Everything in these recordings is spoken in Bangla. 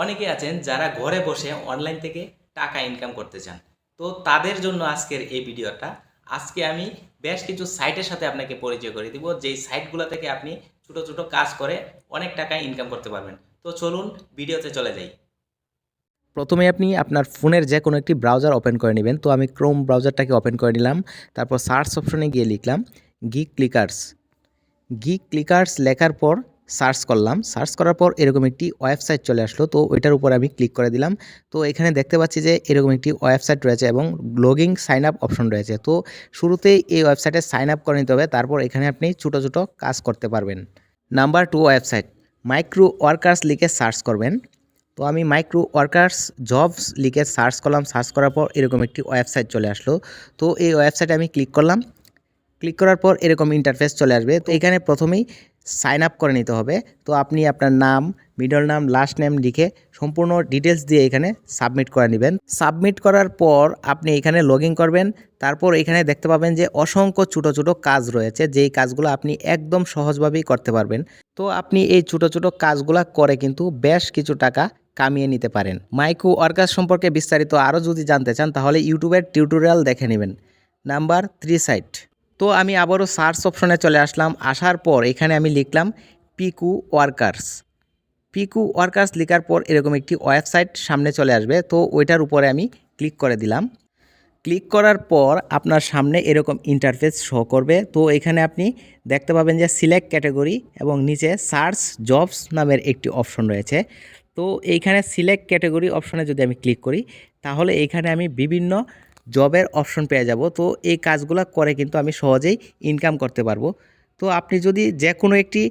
অনেকে আছেন যারা ঘরে বসে অনলাইন থেকে টাকা ইনকাম করতে চান। তো তাদের জন্য আজকের এই ভিডিওটা। আজকে আমি বেশ কিছু সাইটের সাথে আপনাকে পরিচয় করে দিব, যেই সাইটগুলো থেকে আপনি ছোটো ছোটো কাজ করে অনেক টাকা ইনকাম করতে পারবেন। তো চলুন ভিডিওতে চলে যাই। প্রথমে আপনি আপনার ফোনের যে কোনো একটি ব্রাউজার ওপেন করে নেবেন। তো আমি ক্রোম ব্রাউজারটাকে ওপেন করে নিলাম। তারপর সার্চ অপশনে গিয়ে লিখলাম গিক ক্লিকার্স গিক ক্লিকার্স লেখার পর সার্চ করলাম। সার্চ করার পর এরকম একটি ওয়েবসাইট চলে আসলো। তো ওইটার উপর আমি ক্লিক করে দিলাম। তো এখানে দেখতে পাচ্ছি যে এরকম একটি ওয়েবসাইট রয়েছে এবং লগিং সাইন আপ অপশন রয়েছে। তো শুরুতেই এই ওয়েবসাইটে সাইন আপ করে নিতে হবে। তারপর এখানে আপনি ছোটো ছোটো কাজ করতে পারবেন। Number two website, micro workers লিখে সার্চ করবেন। তো আমি মাইক্রো ওয়ার্কার্স জবস লিখে সার্চ করলাম। সার্চ করার পর এরকম একটি ওয়েবসাইট চলে আসলো। তো এই ওয়েবসাইটে আমি ক্লিক করলাম। ক্লিক করার পর এরকম ইন্টারফেস চলে আসবে। তো এখানে প্রথমেই সাইন আপ করে নিতে হবে। তো আপনি আপনার নাম মিডল নাম লাস্ট নেম লিখে সম্পূর্ণ ডিটেলস দিয়ে এখানে সাবমিট করে নেবেন। সাবমিট করার পর আপনি এখানে লগ করবেন। তারপর এখানে দেখতে পাবেন যে অসংখ্য ছোটো ছোটো কাজ রয়েছে। যেই কাজগুলো আপনি একদম সহজভাবেই করতে পারবেন। তো আপনি এই ছোটো ছোটো কাজগুলো করে কিন্তু বেশ কিছু টাকা কামিয়ে নিতে পারেন। মাইক্রো ওয়ার্কার সম্পর্কে বিস্তারিত আরও যদি জানতে চান তাহলে ইউটিউবের টিউটোরিয়াল দেখে নেবেন। নাম্বার থ্রি সাইট তো আমি আবারও সার্চ অপশনে চলে আসলাম। আসার পর এখানে আমি লিখলাম পিকু ওয়ার্কার্স পিকু ওয়ার্কার্স লেখার পর এরকম একটি ওয়েবসাইট সামনে চলে আসবে। তো ওইটার উপরে আমি ক্লিক করে দিলাম। ক্লিক করার পর আপনার সামনে এরকম ইন্টারফেস শো করবে। তো এখানে আপনি দেখতে পাবেন যে সিলেক্ট ক্যাটাগরি এবং নিচে সার্চ জবস নামের একটি অপশন রয়েছে। তো এইখানে সিলেক্ট ক্যাটাগরি অপশনে যদি আমি ক্লিক করি, তাহলে এইখানে আমি বিভিন্ন জবের অপশন পেয়ে যাব। তো এই কাজগুলো করে কিন্তু আমি সহজেই ইনকাম করতে পারব। তো আপনি যদি যে কোনো একটি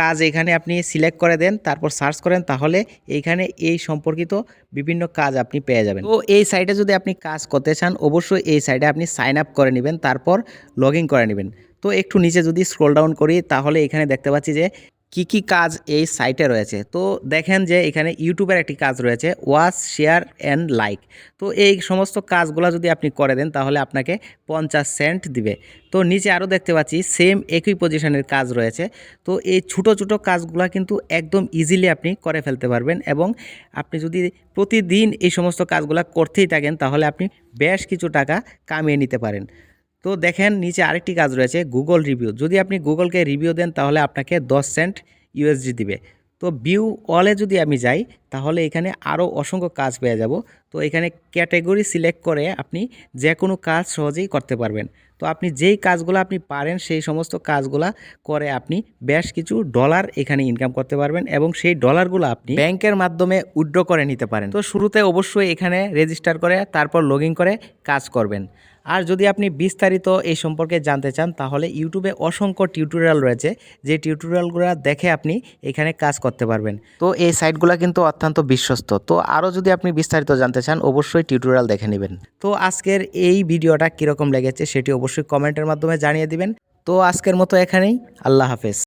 কাজ এখানে আপনি সিলেক্ট করে দেন, তারপর সার্চ করেন, তাহলে এইখানে এই সম্পর্কিত বিভিন্ন কাজ আপনি পেয়ে যাবেন। তো এই সাইটে যদি আপনি কাজ করতে চান, অবশ্যই এই সাইটে আপনি সাইন আপ করে নেবেন, তারপর লগ করে নেবেন। তো একটু নিচে যদি স্ক্রল ডাউন করি, তাহলে এখানে দেখতে পাচ্ছি যে কি কি কাজ এই সাইটে রয়েছে? তো দেখেন যে এখানে ইউটিউবের একটি কাজ রয়েছে ওয়াচ শেয়ার অ্যান্ড লাইক তো এই সমস্ত কাজগুলো যদি আপনি করে দেন, তাহলে আপনাকে পঞ্চাশ সেন্ট দিবে। তো নিচে আরও দেখতে পাচ্ছি সেম একই পজিশনের কাজ রয়েছে। তো এই ছোটো ছোটো কাজগুলো কিন্তু একদম ইজিলি আপনি করে ফেলতে পারবেন এবং আপনি যদি প্রতিদিন এই সমস্ত কাজগুলো করতেই থাকেন, তাহলে আপনি বেশ কিছু টাকা কামিয়ে নিতে পারেন। তো দেখেন নিচে আরেকটি কাজ রয়েছে গুগল রিভিউ যদি আপনি গুগলকে রিভিউ দেন, তাহলে আপনাকে দশ সেন্ট ইউএসডি দিবে। তো ভিউ অলে যদি আমি যাই, তাহলে এখানে আরও অসংখ্য কাজ পেয়ে যাব। তো এখানে ক্যাটেগরি সিলেক্ট করে আপনি যে কোনো কাজ সহজেই করতে পারবেন। তো আপনি যেই কাজগুলো আপনি পারেন, সেই সমস্ত কাজগুলা করে আপনি বেশ কিছু ডলার এখানে ইনকাম করতে পারবেন এবং সেই ডলারগুলো আপনি ব্যাংকের মাধ্যমে উইথড্র করে নিতে পারেন। তো শুরুতে অবশ্যই এখানে রেজিস্টার করে, তারপর লগ করে কাজ করবেন। আর যদি আপনি বিস্তারিত এই সম্পর্কে জানতে চান, তাহলে ইউটিউবে অসংখ্য টিউটোরিয়াল রয়েছে, যে টিউটোরিয়ালগুলো দেখে আপনি এখানে কাজ করতে পারবেন। তো এই সাইটগুলো কিন্তু অত্যন্ত বিশ্বস্ত। তো আরও যদি আপনি বিস্তারিত জানতে চান, অবশ্যই টিউটোরিয়াল দেখে নেবেন। তো আজকের এই ভিডিওটা কীরকম লেগেছে, সেটি অবশ্যই কমেন্টের মাধ্যমে জানিয়ে দিবেন। তো আজকের মতো এখানেই। আল্লাহ হাফেজ।